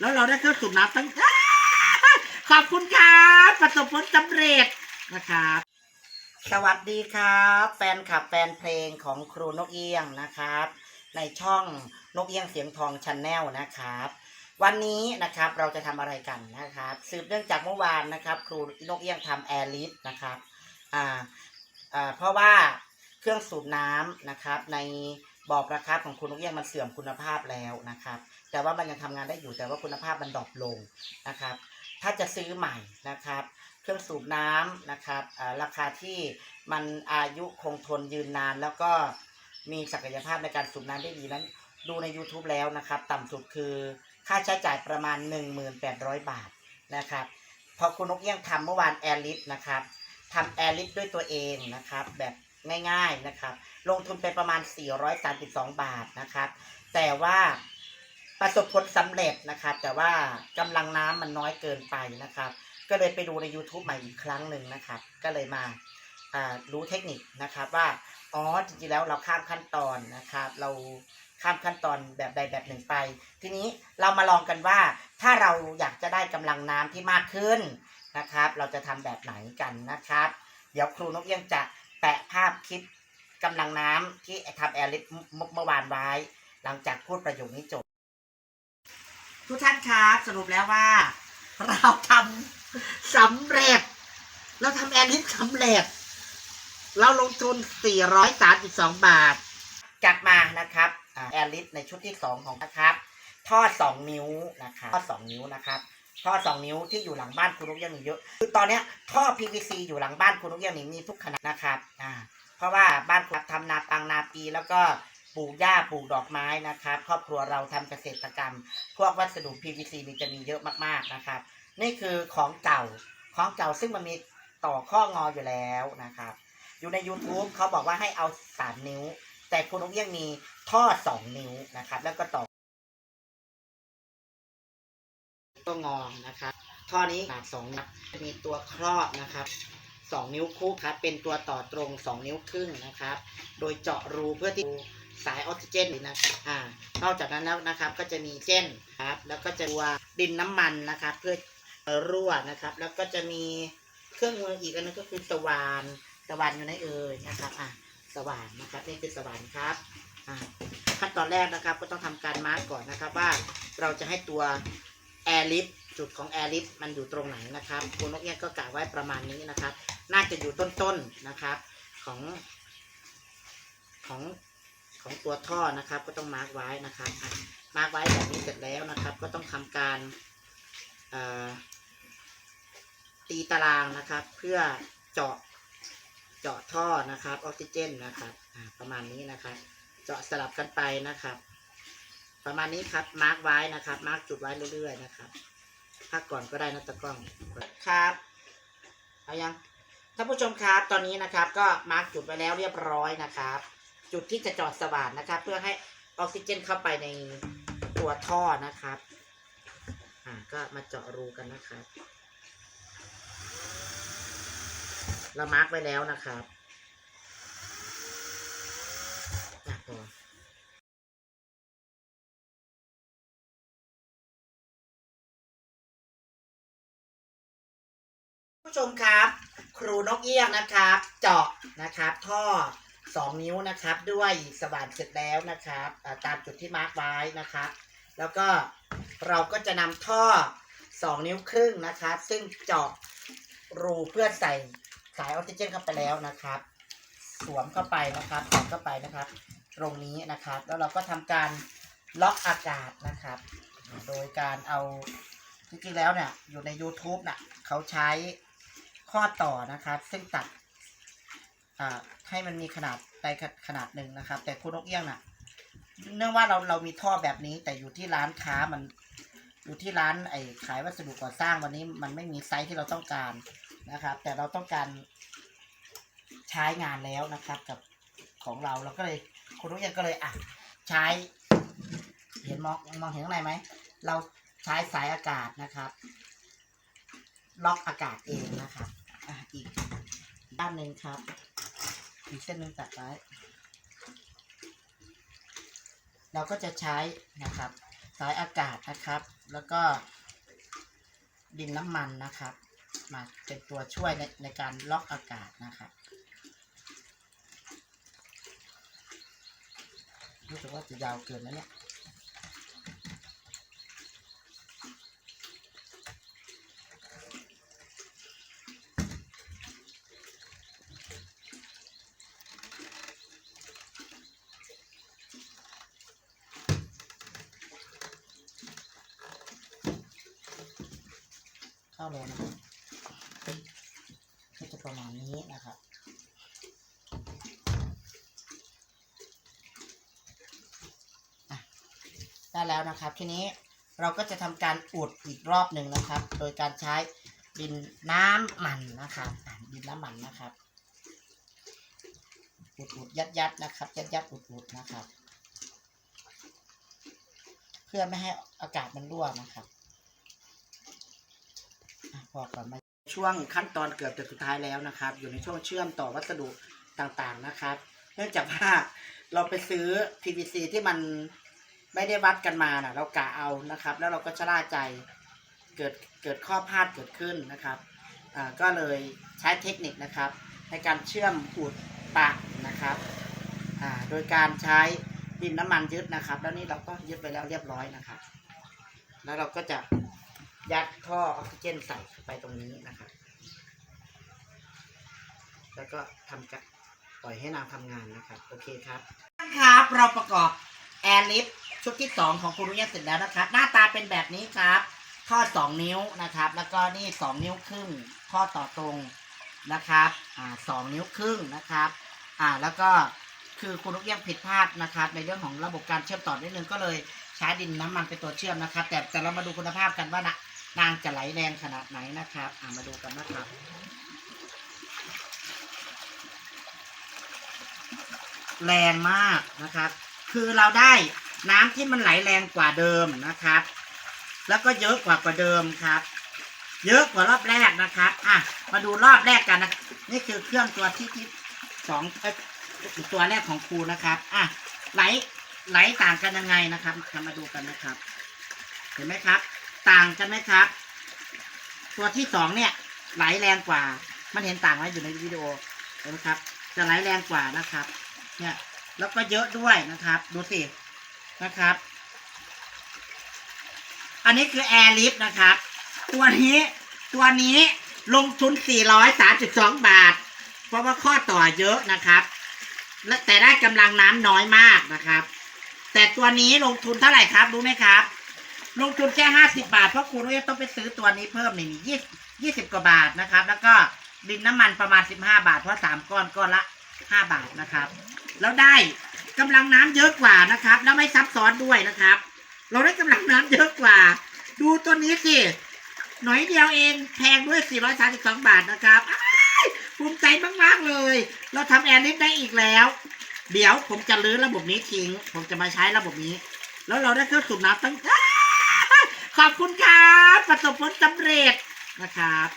แล้วเราได้เครื่องสูบน้ำตั้งขอบคุณครับประสบผลสำเร็จนะครับ สวัสดีครับ แฟนคลับแฟนเพลงของครูนกเอี้ยงนะครับ ในช่องนกเอี้ยงเสียงทองชันแนลนะครับ วันนี้นะครับเราจะทำอะไรกันนะครับ สืบเนื่องจากเมื่อวานนะครับ ครูนกเอี้ยงทำแอร์ลิฟนะครับอ่าอ่าเพราะว่าเครื่องสูบน้ำนะครับ ในบ่อประครับของครูนกเอี้ยงมันเสื่อมคุณภาพแล้วนะครับ แต่ว่ามันยังทำงานได้อยู่แต่ว่าคุณภาพมันดรอปลงนะครับ ถ้าจะซื้อใหม่นะครับ เครื่องสูบน้ำนะครับราคาที่มันอายุคงทนยืนนาน แล้วก็มีศักยภาพในการสูบน้ำได้ดีนั้น ดูใน YouTube แล้วนะครับ ต่ำสุดคือค่าใช้จ่ายประมาณ 1,800 บาทนะครับพอคุณนกเอี้ยงทำเมื่อวานแอร์ลิฟนะครับทำแอร์ลิฟด้วยตัวเองนะครับ แบบง่ายๆนะครับ ลงทุนไปประมาณ 432 บาทนะครับ แต่ว่า ประสบผลสำเร็จนะครับแต่ว่ากำลังน้ำมันน้อยเกินไปนะครับ ก็เลยไปดูใน YouTube ใหม่อีกครั้งหนึ่งนะครับก็เลยมารู้เทคนิคนะครับว่าอ๋อจริงๆแล้วเราข้ามขั้นตอนนะครับ เราข้ามขั้นตอนแบบใดแบบหนึ่งไป ทีนี้เรามาลองกันว่า ถ้าเราอยากจะได้กำลังน้ำที่มากขึ้นนะครับ เราจะทำแบบไหนกันนะครับ เดี๋ยวครูนกเอี้ยงจะแปะภาพคลิปกำลังน้ำที่ทำแอร์ลิฟเมื่อวานไว้ หลังจากพูดประโยคนี้จบ ทุกท่านครับสรุปแล้วว่า เราทำสำเร็จ เราทำแอร์ลิฟสำเร็จ เราลงทุน 432 บาทกลับมานะครับแอร์ลิฟในชุดที่ 2 ของนะครับ ท่อ 2 นิ้วนะครับท่อ 2 นิ้วนะครับท่อ 2 นิ้วที่อยู่หลังบ้านคุณนุกยังมีเยอะ คือตอนนี้ท่อ PVC อยู่หลังบ้านคุณนุกยังมีมีทุกขนาดนะครับอ่าเพราะว่าบ้านคุณทำนาปังนาปีแล้วก็ ปลูกหญ้าปลูกดอกไม้นะครับ ครอบครัวเราทำเกษตรกรรม พวกวัสดุ PVC มีจะมีเยอะมากๆนะครับ นี่คือของเก่าของเก่าซึ่งมันมีต่อข้องออยู่แล้วนะครับ อยู่ใน YouTube เขาบอกว่าให้เอา 3 นิ้ว แต่คุณนุกยังมีท่อ 2 นิ้วนะครับ แล้วก็ต่อก็งอนะครับท่อนี้ขนาด2นิ้วมีตัวครอบนะครับ2นิ้วคู่ครับเป็นตัวต่อตรง2นิ้วครึ่งนะครับ โดยเจาะรูเพื่อที่ สายออกซิเจนนะอ่านอกจากนั้นแล้วนะครับก็จะมีเส้นครับแล้วก็จะตัวดินน้ำมันนะครับ เพื่อรั่วนะครับ แล้วก็จะมีเครื่องมืออีกอันนึงก็คือสว่านสว่านอยู่ในเอ่ยนะครับอะสว่านนะครับนี่คือสว่านครับอะขั้นตอนแรกนะครับก็ต้องทำการมาร์กก่อนนะครับว่าเราจะให้ตัวแอร์ลิฟจุดของแอร์ลิฟมันอยู่ตรงไหนนะครับคุณนกเอี้ยงก็กะไว้ประมาณนี้นะครับ น่าจะอยู่ต้นๆนะครับของของ ของตัวท่อนะครับ ก็ต้องมาร์กไว้นะครับมาร์กไว้แบบนี้เสร็จแล้วนะครับ ก็ต้องทำการตีตารางนะครับ เพื่อเจาะเจาะท่อนะครับออกซิเจนนะครับประมาณนี้นะครับ เจาะสลับกันไปนะครับ ประมาณนี้ครับมาร์กไว้นะครับ มาร์กจุดไว้เรื่อยๆนะครับพักก่อนก็ได้นะตะกล้องครับเอายังท่านผู้ชมครับตอนนี้นะครับก็มาร์กจุดไว้แล้วเรียบร้อยนะครับ จุดที่จะจาะสว่านนะครับ เพื่อให้ออกซิเจนเข้าไปในตัวท่อนะครับ อ่าก็มาเจาะรูกันนะครับ เรามาร์กไว้แล้วนะครับผู้ชมครับ ครูนกเอี้ยงนะครับ เจาะนะครับ ท่อ สองนิ้วนะครับ ด้วยสว่านเสร็จแล้วนะครับตามจุดที่มาร์กไว้นะครับ แล้วก็เราก็จะนำท่อสองนิ้วครึ่งนะครับ ซึ่งเจาะรูเพื่อใส่สายออกซิเจนเข้าไปแล้วนะครับ สวมเข้าไปนะครับสวมเข้าไปนะครับ ตรงนี้นะครับ แล้วเราก็ทำการล็อกอากาศนะครับ โดยการเอาจริงๆแล้วเนี่ยอยู่ใน YouTube น่ะเขาใช้ข้อต่อนะครับ ซึ่งตัด ให้มันมีขนาดไปขนาดหนึ่งนะครับ แต่คุณนกเอี้ยงน่ะ เนื่องว่าเราเรามีท่อแบบนี้ แต่อยู่ที่ร้านค้ามัน อยู่ที่ร้านไอ้ขายวัสดุก่อสร้างวันนี้ มันไม่มีไซส์ที่เราต้องการนะครับ แต่เราต้องการใช้งานแล้วนะครับ กับของเราเราก็เลยคุณรู้ยงก็เลยอะใช้ เห็นมองมองเห็นข้างในไหมเราใช้สายอากาศนะครับ ล็อกอากาศเองนะครับอะอีกด้านหนึ่งครับ อีกเส้นหนึ่งตัดไว้ เราก็จะใช้นะครับ สายอากาศนะครับ แล้วก็ดินน้ำมันนะครับ มาเป็นตัวช่วยในในการล็อกอากาศนะครับรู้สึกว่าจะยาวเกินแล้วเนี่ย เข้าเลยนะครับก็จะประมาณนี้นะครับได้แล้วนะครับทีนี้เราก็จะทำการอุดอีกรอบหนึ่งนะครับ โดยการใช้ดินน้ำมันนะครับอะดินน้ำมันนะครับ อุดอุดยัดยัดนะครับ ยัดยัดอุดอุดนะครับ เพื่อไม่ให้อากาศมันรั่วนะครับ พอก่อนมช่วงขั้นตอนเกือบจะสุดท้ายแล้วนะครับ อยู่ในช่วงเชื่อมต่อวัสดุต่างๆนะครับ เนื่องจากว่าเราไปซื้อ PVC ที่มันไม่ได้วัดกันมานะเรากะเอานะครับ แล้วเราก็ชะล่าใจเกิดเกิดข้อพลาดเกิดขึ้นนะครับอ่าก็เลยใช้เทคนิคนะครับ ในการเชื่อมอุดปะนะครับอ่าโดยการใช้ดินน้ำมันยึดนะครับ แล้วนี่เราก็ยึดไปแล้วเรียบร้อยนะครับ แล้วเราก็จะ ยัดท่อออกซิเจนใส่ไปตรงนี้นะครับแล้วก็ทำกับปล่อยให้นางทำงานนะครับโอเคครับครับเราประกอบแอร์ลิฟชุดที่สองของคุณรุยะเสร็จแล้วนะครับ หน้าตาเป็นแบบนี้ครับท่อสองนิ้วนะครับ แล้วก็นี่สองนิ้วครึ่งท่อต่อตรงนะครับอ่าสองนิ้วครึ่งนะครับอ่าแล้วก็คือคุณลูกเอี้ยงผิดพลาดนะครับ ในเรื่องของระบบการเชื่อมต่อนิดนึงก็เลยใช้ดินน้ำมันเป็นตัวเชื่อมนะครับ แต่แต่เรามาดูคุณภาพกันว่านะ นางจะไหลแรงขนาดไหนนะครับอามาดูกันนะครับแรงมากนะครับ คือเราได้น้ำที่มันไหลแรงกว่าเดิมนะครับ แล้วก็เยอะกว่ากว่าเดิมครับ เยอะกว่ารอบแรกนะครับ อะ มาดูรอบแรกกันนะ นี่คือเครื่องตัวที่ที่สองเอตัวแรกของครูนะครับ อะ ไหลไหลต่างกันยังไงนะครับ มาดูกันนะครับ เห็นไหมครับ ต่างกันไหมครับ ตัวที่สองเนี่ยไหลแรงกว่า มันเห็นต่างไหมอยู่ในวิดีโอเห็นไหมครับ จะไหลแรงกว่านะครับ เนี่ย แล้วก็เยอะด้วยนะครับ ดูสินะครับ อันนี้คือแอร์ลิฟต์นะครับ ตัวนี้ตัวนี้ลงทุน 432 บาท เพราะว่าข้อต่อเยอะนะครับ และแต่ได้กำลังน้ำน้อยมากนะครับ แต่ตัวนี้ลงทุนเท่าไหร่ครับรู้ไหมครับ ลงทุนแค่50บาท เพราะคุณนุ้ยต้องไปซื้อตัวนี้เพิ่มนี่ยี่ยี่สิบกว่าบาทนะครับ แล้วก็ดินน้ำมันประมาณ15บห้าบาท เพราะสามก้อนก้อนละ5บาทนะครับ แล้วได้กำลังน้ำเยอะกว่านะครับ แล้วไม่ซับซ้อนด้วยนะครับ เราได้กำลังน้ำเยอะกว่า ดูตัวนี้สิหน่อยเดียวเองแพงด้วย 432 บาทนะครับภูมิใจมาก ๆ เลย เราทำแอร์ลิฟได้อีกแล้ว เดี๋ยวผมจะลื้อระบบนี้ทิ้ง ผมจะมาใช้ระบบนี้ แล้วเราได้เครื่องสูบน้ำตั้ง ขอบคุณครับ ประสบผลสำเร็จนะครับ